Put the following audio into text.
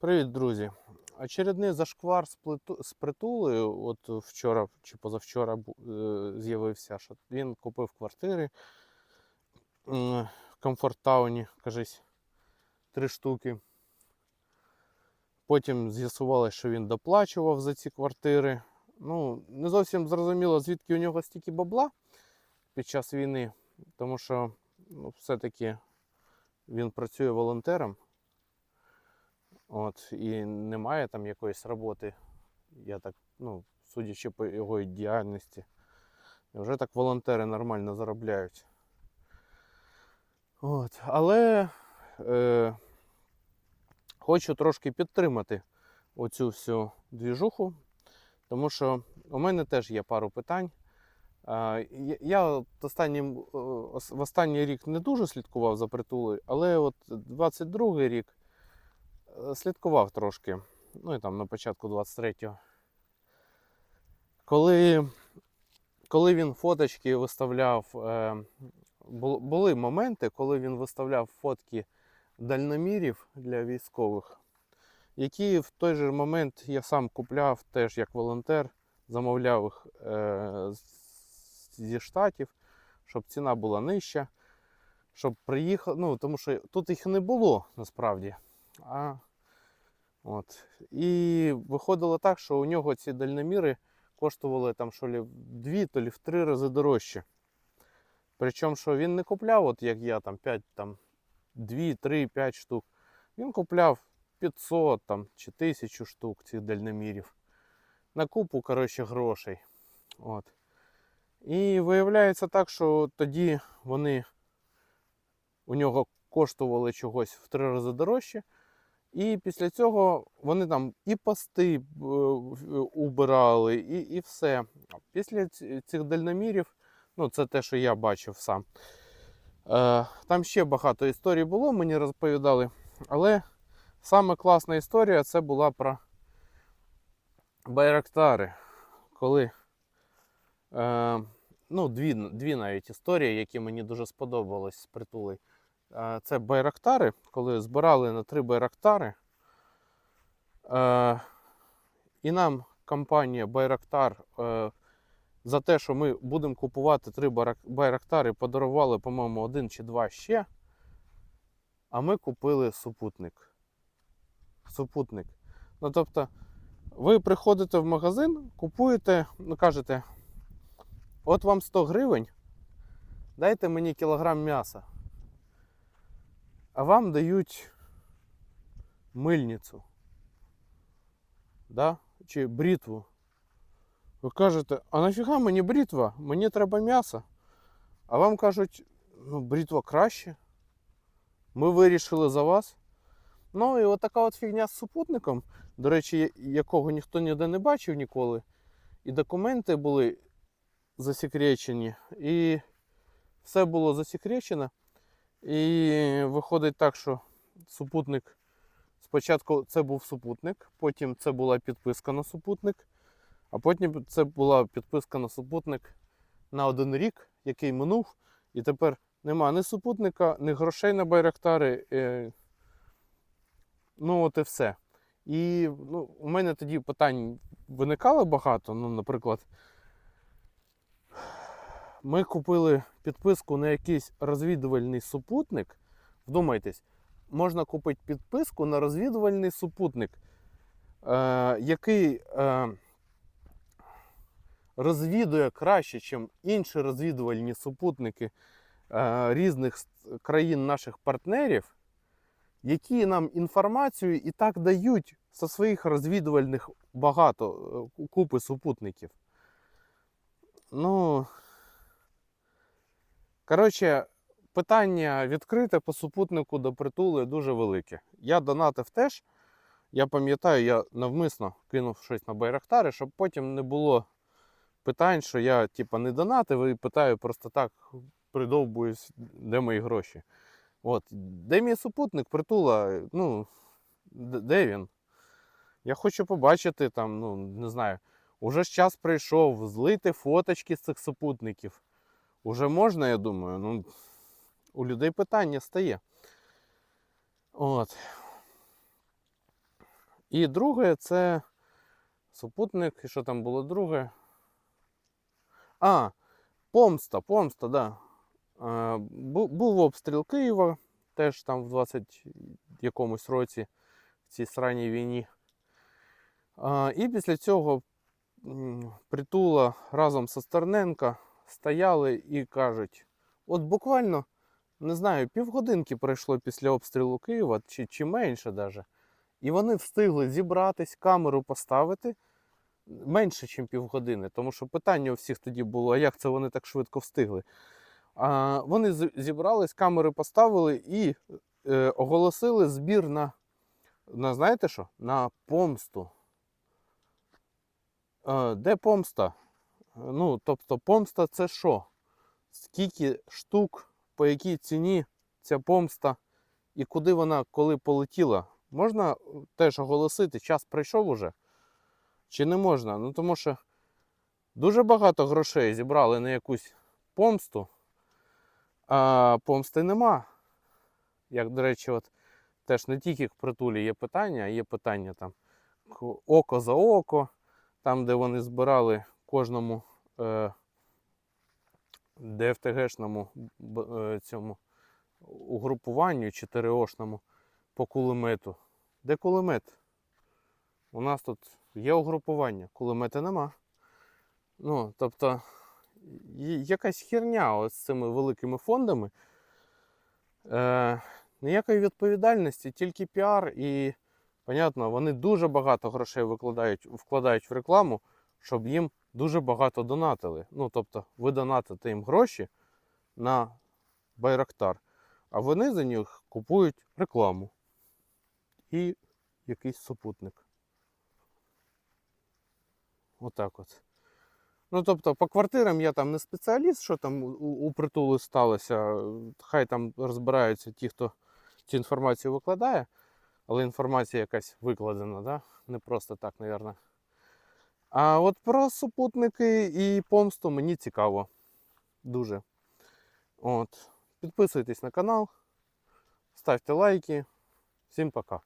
Привіт, друзі. Очередний зашквар з, притулою, от вчора чи позавчора е, з'явився, що він купив квартири в Комфорт-тауні, кажись, три штуки. Потім з'ясувалося, що він доплачував за ці квартири. Ну, не зовсім зрозуміло, звідки у нього стільки бабла під час війни, тому що ну, все-таки він працює волонтером. От, і немає там якоїсь роботи, я так, ну, судячи по його діяльності. Вже так волонтери нормально заробляють. От, але е, хочу трошки підтримати оцю всю двіжуху, тому що у мене теж є пару питань. Я- останнім, е, в останній рік не дуже слідкував за притулою, але от 22 рік слідкував трошки. Ну і там на початку 23-го. Коли, коли він фоточки виставляв, е, були моменти, коли він виставляв фотки дальномірів для військових, які в той же момент я сам купляв теж як волонтер, замовляв їх е, зі штатів, щоб ціна була нижча, щоб приїхав. Ну, тому що тут їх не було насправді. А, от. І виходило так, що у нього ці дальноміри коштували там що лі в дві, то лі в три рази дорожче. Причому, що він не купляв, от як я, там 5, там 2, 3, 5 штук. Він купляв 500 там, чи 1000 штук цих дальномірів. На купу, коротше, грошей. От. І виявляється так, що тоді вони у нього коштували чогось в три рази дорожче. І після цього вони там і пости е, убирали, і, і все. Після цих дальномірів, ну це те, що я бачив сам. Е, там ще багато історій було, мені розповідали. Але саме класна історія це була про Байрактари. Коли е, ну, дві, дві навіть історії, які мені дуже сподобались з притули. Це байрактари, коли збирали на три байрактари. Е, І нам компанія Байрактар е, за те, що ми будемо купувати три байрактари, подарували, по-моєму, один чи два ще. А ми купили супутник. Супутник. Ну, тобто, ви приходите в магазин, купуєте, ну кажете, от вам 100 гривень, дайте мені кілограм м'яса. А вам дають мильницю. Да? Чи бритву. Ви кажете, а нафіга мені бритва? Мені треба м'ясо. А вам кажуть, ну, бритва краще. Ми вирішили за вас. Ну і от така от фігня з супутником, до речі, якого ніхто ніде не бачив ніколи. І документи були засекречені, і все було засекречено. І виходить так, що супутник. Спочатку це був супутник, потім це була підписка на супутник, а потім це була підписка на супутник на один рік, який минув. І тепер нема ні супутника, ні грошей на байрактари. Е, ну, от і все. І ну, у мене тоді питань виникало багато. Ну, наприклад, ми купили підписку на якийсь розвідувальний супутник. Вдумайтесь, можна купити підписку на розвідувальний супутник, е, який е, розвідує краще, ніж інші розвідувальні супутники е, різних країн наших партнерів, які нам інформацію і так дають зі своїх розвідувальних багато е, купи супутників. Ну. Коротше, питання відкрите по супутнику до притули дуже велике. Я донатив теж. Я пам'ятаю, я навмисно кинув щось на Байрактари, щоб потім не було питань, що я типа, не донатив і питаю просто так, придовбуюсь, де мої гроші. От, де мій супутник, притула, ну, де він? Я хочу побачити там, ну, не знаю, уже ж час прийшов, злити фоточки з цих супутників. Уже можна, я думаю. Ну, у людей питання стає. От. І друге це супутник. І що там було друге? А, помста, помста, да. Був обстріл Києва, теж там в 20 якомусь році, в цій сраній війні. І після цього притула разом з Стерненка стояли і кажуть: от буквально, не знаю, півгодинки пройшло після обстрілу Києва, чи, чи менше даже. І вони встигли зібратись, камеру поставити менше, ніж півгодини. Тому що питання у всіх тоді було, а як це вони так швидко встигли. А, вони зібрались, камери поставили і е, оголосили збір на, на знаєте що? На помсту. Е, де помста? Ну, тобто, помста це що? Скільки штук, по якій ціні ця помста і куди вона коли полетіла? Можна е, теж оголосити, час прийшов уже? Чи не можна? Ну тому що дуже багато грошей зібрали на якусь помсту, а помсти нема. Як, до речі, от теж не тільки к притулі є питання, а є питання там око за око, там, де вони збирали кожному е, ДФТГшному е, цьому угрупуванню 4Ошному по кулемету. Де кулемет? У нас тут є угрупування, кулемета нема. Ну, тобто, якась херня з цими великими фондами. Е, ніякої відповідальності, тільки піар і, понятно, вони дуже багато грошей викладають, вкладають в рекламу, щоб їм дуже багато донатили. Ну, тобто, ви донатите їм гроші на Байрактар, а вони за них купують рекламу і якийсь супутник. Отак от. Ну, тобто, по квартирам я там не спеціаліст, що там у, у притулу сталося. Хай там розбираються ті, хто цю інформацію викладає, але інформація якась викладена, да? не просто так, мабуть. А от про супутники і помсту мені цікаво. Дуже. От. Підписуйтесь на канал, ставте лайки. Всім пока.